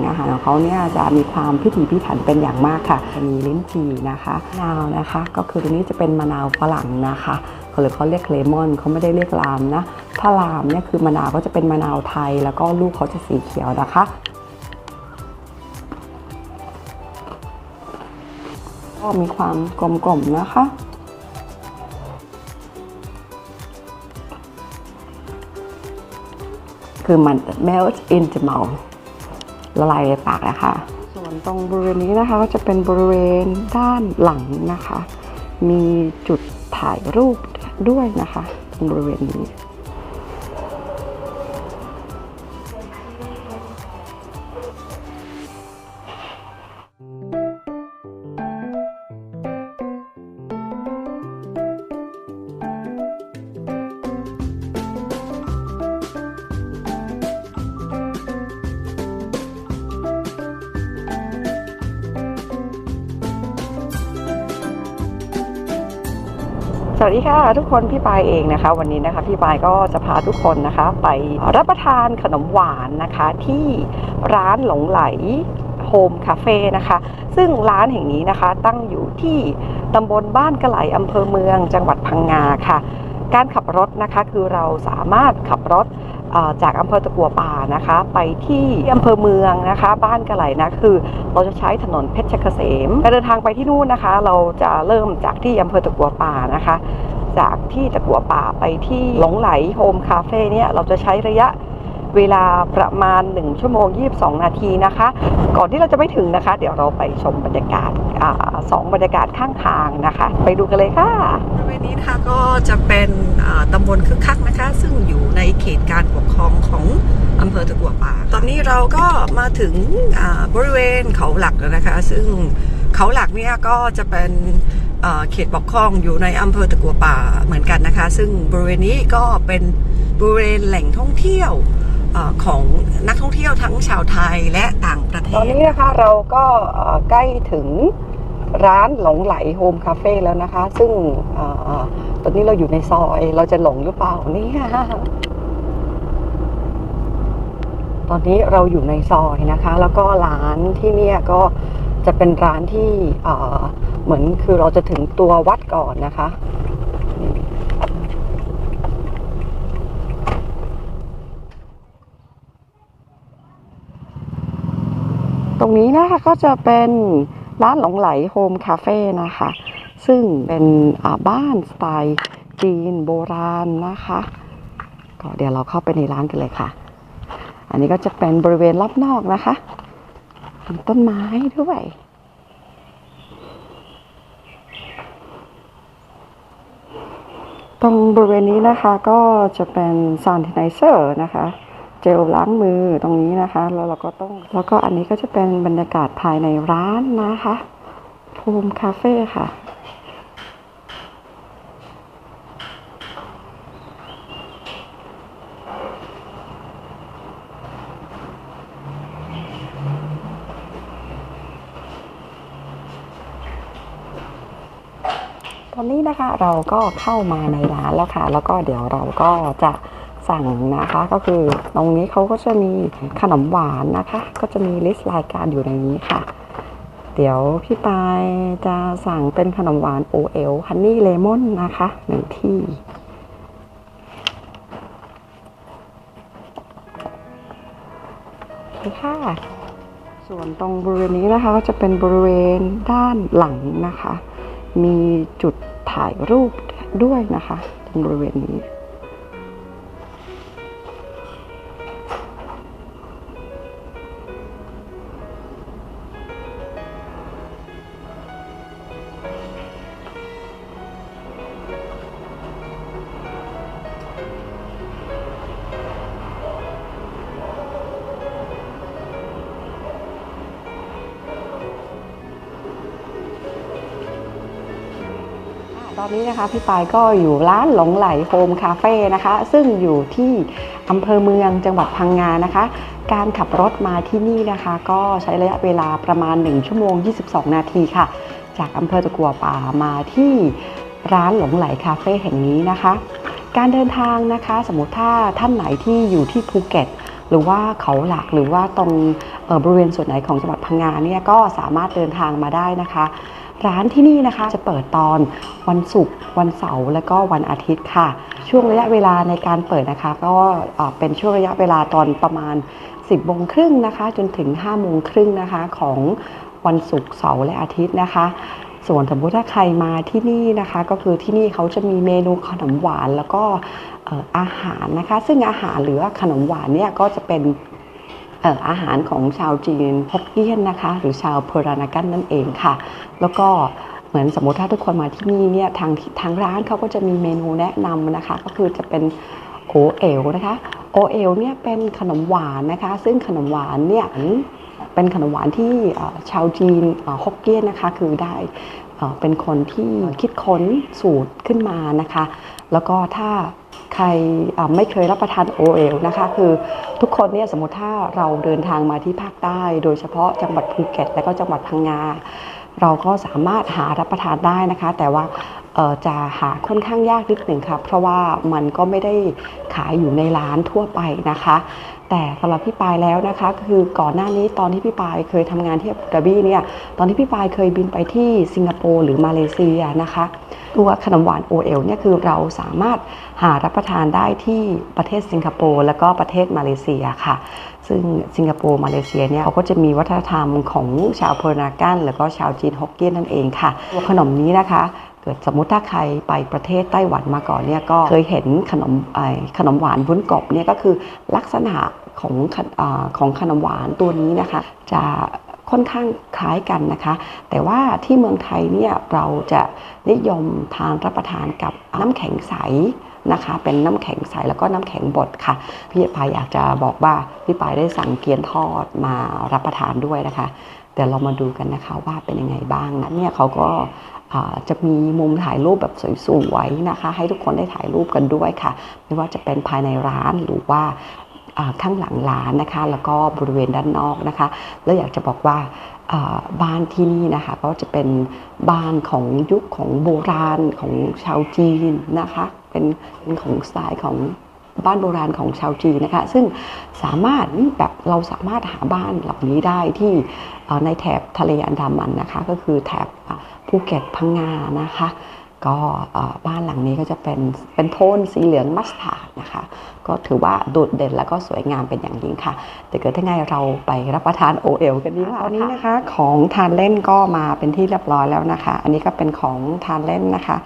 งอาหารของเขาเนี่ยจะมีความพิถีพิถันเป็นอย่างมากค่ะจะมีลิ้นจี่นะคะมะนาวนะคะ ก็คือตัวนี้จะเป็นมะนาวฝรั่งนะคะหรือเขาเรียกเลมอนเขาไม่ได้เรียกลามนะ ถ้าลามเนี่ยคือมะนาวก็จะเป็นมะนาวไทย แล้วก็ลูกเขาจะสีเขียวนะคะก็มีความกลมๆนะคะคือมัน melt in the mouth ละลายในปากนะคะ ส่วนตรงบริเวณนี้นะคะก็จะเป็นบริเวณด้านหลังนะคะ มีจุดถ่ายรูปด้วยนะคะตรงบริเวณนี้ สวัสดีค่ะทุกคนพี่ปายเองนะคะ วันนี้นะคะพี่ปายก็จะพาทุกคนนะคะ ไปรับประทานขนมหวานนะคะที่ร้านหลงไหลโฮมคาเฟ่นะคะ ซึ่งร้านแห่งนี้นะคะตั้งอยู่ที่ตำบลบ้านกระไหลอำเภอเมือง จังหวัดพังงาค่ะ การขับรถนะคะคือเราสามารถขับรถ จากอำเภอตะกัวป่านะคะ ไปที่อำเภอเมืองนะคะ บ้านกะไหลนะคือเราจะใช้ถนนเพชรเกษมการเดินทางไปที่นู่นนะคะ เราจะเริ่มจากที่อำเภอตะกัวป่านะคะ จากที่ตะกัวป่าไปที่หลงไหลโฮมคาเฟ่เนี่ยเราจะใช้ระยะ เวลาประมาณ 1 ชั่วโมง 22 นาทีนะคะ ก่อนที่เราจะไปถึงนะคะ เดี๋ยวเราไปชมบรรยากาศอสองบรรยากาศข้างทางนะคะ ไปดูกันเลยค่ะบริเวณนี้นะคะก็จะเป็นตำบลคึกคักนะคะ ซึ่งอยู่ในเขตการปกครองของอำเภอตะกัวป่า ตอนนี้เราก็มาถึงบริเวณเขาหลักแล้วนะคะ ซึ่งเขาหลักเนี่ยก็จะเป็นเขตปกครองอยู่ในอำเภอตะกัวป่าเหมือนกันนะคะ ซึ่งบริเวณนี้ก็เป็นบริเวณแหล่งท่องเที่ยว อของนักท่องเที่ยวทั้งชาวไทยและต่างประเทศ ตอนนี้นะคะเราก็ใกล้ถึงร้านหลงไหลโฮมคาเฟ่แล้วนะคะ ซึ่งอตอนนี้เราอยู่ในซอย เราจะหลงหรือเปล่าเนี่ยตอนนี้เราอยู่ในซอยนะคะ แล้วก็ร้านที่เนี่ยก็จะเป็นร้านที่เหมือนคือเราจะถึงตัววัดก่อนนะคะ ตรงนี้นะคะก็จะเป็นร้านหลงไหลโฮมคาเฟ่นะคะ ซึ่งเป็นบ้านสไตล์จีนโบราณนะคะ ก็เดี๋ยวเราเข้าไปในร้านกันเลยค่ะ อันนี้ก็จะเป็นบริเวณรอบนอกนะคะมีต้นไม้ด้วยตรงบริเวณนี้นะคะก็จะเป็นซานเทิไนเซอร์นะคะ เจลล้างมือตรงนี้นะคะ แล้วเราก็ต้อง แล้วก็อันนี้ก็จะเป็นบรรยากาศภายในร้านนะคะโฮมคาเฟ่ค่ะ ตอนนี้นะคะเราก็เข้ามาในร้านแล้วค่ะ แล้วก็เดี๋ยวเราก็จะ สั่งนะคะ ก็คือตรงนี้เขาก็จะมีขนมหวานนะคะ ก็จะมีลิสต์รายการอยู่ในนี้ค่ะ เดี๋ยวพี่ปายจะสั่งเป็นขนมหวานโอเอลฮันนี่เลมอนนะคะหนึ่งที่คค่ะ ส่วนตรงบริเวณนี้นะคะก็จะเป็นบริเวณด้านหลังนะคะ มีจุดถ่ายรูปด้วยนะคะ ตรงบริเวณนี้ ตอนนี้นะคะพี่ปายก็อยู่ร้านหลงไหลโฮมคาเฟ่นะคะ ซึ่งอยู่ที่อำเภอเมืองจังหวัดพังงานะคะ การขับรถมาที่นี่นะคะ ก็ใช้ระยะเวลาประมาณ 1 ชั่วโมง 22 นาทีค่ะ จากอำเภอตะกัวป่ามาที่ร้านหลงไหลคาเฟ่แห่งนี้นะคะ การเดินทางนะคะ สมมติถ้าท่านไหนที่อยู่ที่ภูเก็ตหรือว่าเขาหลักหรือว่าตรงบริเวณส่วนไหนของจังหวัดพังงาเนี่ยก็สามารถเดินทางมาได้นะคะ ร้านที่นี่นะคะจะเปิดตอนวันศุกร์วันเสาร์และก็วันอาทิตย์ค่ะ ช่วงระยะเวลาในการเปิดนะคะ ก็เป็นช่วงระยะเวลาตอนประมาณ 10โมงครึ่งนะคะ จนถึง5โมงครึ่งนะคะของวันศุกร์เสาร์และอาทิตย์นะคะ ส่วนสมมติถ้าใครมาที่นี่นะคะ ก็คือที่นี่เขาจะมีเมนูขนมหวานแล้วก็อาหารนะคะ ซึ่งอาหารหรือว่าขนมหวานเนี่ยก็จะเป็น อาหารของชาวจีนฮกเกี้ยนนะคะ หรือชาวเพอรานากันนั่นเองค่ะ แล้วก็เหมือนสมมติถ้าทุกคนมาที่นี่เนี่ยทางทางร้านเขาก็จะมีเมนูแนะนำนะคะ ก็คือจะเป็นโอเอลนะคะโอเอลเนี่ยเป็นขนมหวานนะคะ ซึ่งขนมหวานเนี่ยเป็นขนมหวานที่ชาวจีนฮกเกี้ยนนะคะ คือได้เป็นคนที่คิดค้นสูตรขึ้นมานะคะ แล้วก็ถ้า ใครไม่เคยรับประทานโอเอลนะคะ คือทุกคนเนี่ยสมมติถ้าเราเดินทางมาที่ภาคใต้ โดยเฉพาะจังหวัดภูเก็ต และก็จังหวัดพังงาเราก็สามารถหารับประทานได้นะคะ แต่ว่าจะหาค่อนข้างยากนิดหนึ่งค่ะเพราะว่ามันก็ไม่ได้ขายอยู่ในร้านทั่วไปนะคะ แต่สำหรับพี่ปายแล้วนะคะ คือก่อนหน้านี้ตอนที่พี่ปายเคยทำงานที่อาบูดาบีเนี่ยตอนที่พี่ปายเคยบินไปที่สิงคโปร์หรือมาเลเซียนะคะ ตัวขนมหวาน OL เนี่ยคือเราสามารถหารับประทานได้ที่ประเทศสิงคโปร์แล้วก็ประเทศมาเลเซียค่ะ ซึ่งสิงคโปร์มาเลเซียเนี่ยเขาก็จะมีวัฒนธรรมของชาวเพอร์นากันแล้วก็ชาวจีนฮกเกี้ยนนั่นเองค่ะตัวขนมนี้นะคะเกิดสมมุติถ้าใครไปประเทศไต้หวันมาก่อนเนี่ยก็เคยเห็นขนมไอขนมหวานวุ้นกบเนี่ยก็คือลักษณะของอของขนมหวานตัวนี้นะคะ จะ ค่อนข้างคล้ายกันนะคะ แต่ว่าที่เมืองไทยเนี่ยเราจะนิยมทานรับประทานกับน้ำแข็งใสนะคะ เป็นน้ำแข็งใสแล้วก็น้ำแข็งบดค่ะ พี่ปายอยากจะบอกว่าพี่ปายได้สั่งเกี๊ยนทอดมารับประทานด้วยนะคะเดี๋ยวเรามาดูกันนะคะว่าเป็นยังไงบ้างนะเนี่ยเขาก็จะมีมุมถ่ายรูปแบบสวยๆนะคะ ให้ทุกคนได้ถ่ายรูปกันด้วยค่ะ ไม่ว่าจะเป็นภายในร้านหรือว่า ข้างหลังร้านนะคะ แล้วก็บริเวณด้านนอกนะคะ แล้วอยากจะบอกว่าบ้านที่นี่นะคะก็จะเป็นบ้านของยุคของโบราณของชาวจีนนะคะ เป็นเป็นของสไตล์ของบ้านโบราณของชาวจีนนะคะ ซึ่งสามารถแบบเราสามารถหาบ้านเหล่านี้ได้ที่ในแถบทะเลอันดามันนะคะ ก็คือแถบภูเก็ตพังงานะคะ ก็เอ่อบ้านหลังนี้ก็จะเป็นเป็นโทนสีเหลืองมัสตาร์ดนะคะ ก็ถือว่าโดดเด่นแล้วก็สวยงามเป็นอย่างยิ่งค่ะ แต่เกิดถ้าไงเราไปรับประทาน OL กันดีกว่าตอนนี้นะคะ ของทานเล่นก็มาเป็นที่เรียบร้อยแล้วนะคะ อันนี้ก็เป็นของทานเล่นนะคะ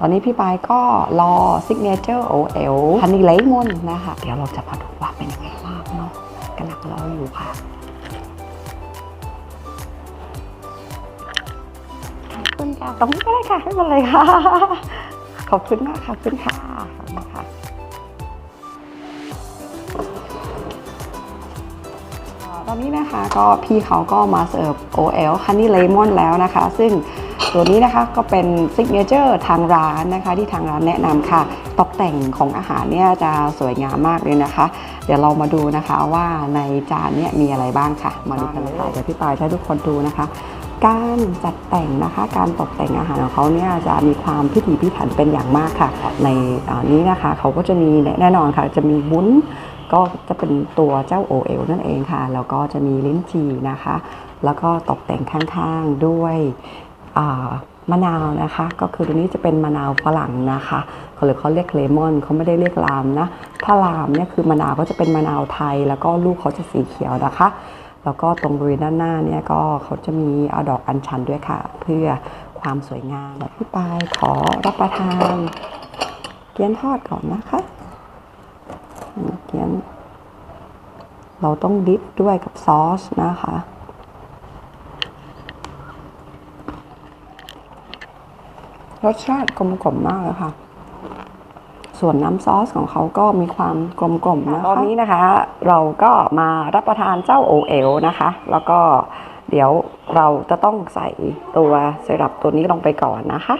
ตอนนี้พี่ปายก็รอ Signature OL ฮันนี่เลมอนนะคะ เดี๋ยวเราจะมาดูว่าเป็นยังไงบ้างเนาะกำลังรออยู่ค่ะ ค่ะตรงนี้ก็ได้ค่ะไม่เป็นไรค่ะ ขอบคุณมากค่ะขอบคุณค่ะขอบคุณค่ะตอนนี้นะคะก็พี่เขาก็มาเสิร์ฟ OL Honey Lemon แล้วนะคะ ซึ่งตัวนี้นะคะก็เป็นซิกเนเจอร์ทางร้านนะคะ ที่ทางร้านแนะนำค่ะ ตกแต่งของอาหารเนี่ยจะสวยงามมากเลยนะคะ เดี๋ยวเรามาดูนะคะว่าในจานเนี่ยมีอะไรบ้างค่ะ มาดูกันเลยค่ะเดี๋ยวพี่ปายให้ทุกคนดูนะคะ การจัดแต่งนะคะ การตกแต่งอาหารของเขาเนี่ยจะมีความพิถีพิถันเป็นอย่างมากค่ะ ในอ่านี้นะคะเขาก็จะมีแน่นอนค่ะจะมีวุ้นก็จะเป็นตัวเจ้าโอเอลนั่นเองค่ะ แล้วก็จะมีลิ้นจีนะคะ แล้วก็ตกแต่งข้างๆด้วยมะนาวนะคะ ก็คือตัวนี้จะเป็นมะนาวฝรั่งนะคะเขาหรือเขาเรียกเลมอนเขาไม่ได้เรียกลามนะถ้าลามเนี่ยคือมะนาวก็จะเป็นมะนาวไทย แล้วก็ลูกเขาจะสีเขียวนะคะ แล้วก็ตรงบริเวณด้านหน้าเนี่ยก็เขาจะมีเอาดอกอัญชันด้วยค่ะ เพื่อความสวยงามแบบพี่ปายขอรับประทานเกี๊ยนทอดก่อนนะคะเกี๊ยนเราต้องดิฟด้วยกับซอสนะคะรสชาติกลมกล่อมมากเลยค่ะ ส่วนน้ำซอสของเขาก็มีความกลมกล่อมนะคะตอนนี้นะคะ เราก็มารับประทานเจ้าโอเอลนะคะ แล้วก็เดี๋ยวเราจะต้องใส่ตัวไซรัปตัวนี้ลงไปก่อนนะคะ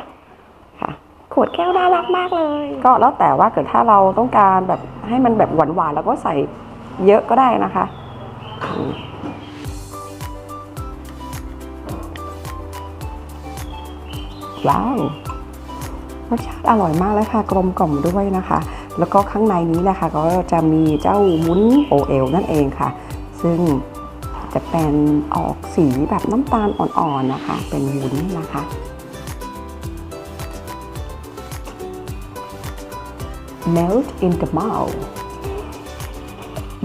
ค่ะ ขวดแก้วน่ารักมากเลย ก็แล้วแต่ว่าเกิดถ้าเราต้องการแบบให้มันแบบหวานๆแล้วก็ใส่เยอะก็ได้นะคะอืมว้าว รสชาติอร่อยมากเลยค่ะ กลมกล่อมด้วยนะคะ แล้วก็ข้างในนี้นะคะก็จะมีเจ้าวุ้นโอเอลนั่นเองค่ะ ซึ่งจะเป็นออกสีแบบน้ำตาลอ่อนๆนะคะ เป็นวุ้นนะคะ melt in the mouth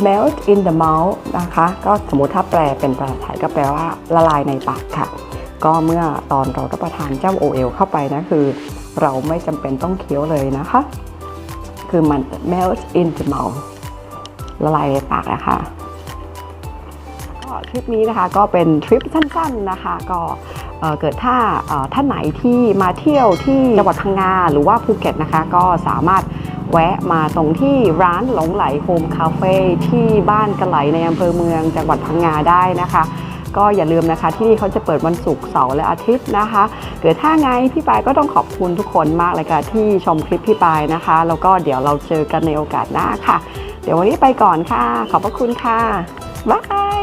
melt in the mouth นะคะ ก็สมมติถ้าแปลเป็นภาษาไทยก็แปลว่าละลายในปากค่ะ ก็เมื่อตอนเรารับประทานเจ้าโอเอลเข้าไปนะคือ เราไม่จำเป็นต้องเคี้ยวเลยนะคะ คือมัน melt in the mouth ละลายในปากนะคะก็ทริปนี้นะคะก็เป็นทริปสั้นๆนะคะ ก็เกิดถ้าท่านไหนที่มาเที่ยวที่จังหวัดพังงาหรือว่าภูเก็ตนะคะ ก็สามารถแวะมาตรงที่ร้านหลงไหลโฮมคาเฟ่ที่บ้านกระไหลในอำเภอเมืองจังหวัดพังงาได้นะคะ ก็อย่าลืมนะคะ ที่นี่เขาจะเปิดวันศุกร์เสาร์และอาทิตย์นะคะเกิดถ้าไงพี่ปายก็ต้องขอบคุณทุกคนมากเลยค่ะที่ชมคลิปพี่ปายนะคะ แล้วก็เดี๋ยวเราเจอกันในโอกาสหน้าค่ะ เดี๋ยววันนี้ไปก่อนค่ะ ขอบพระคุณค่ะบ๊ายบาย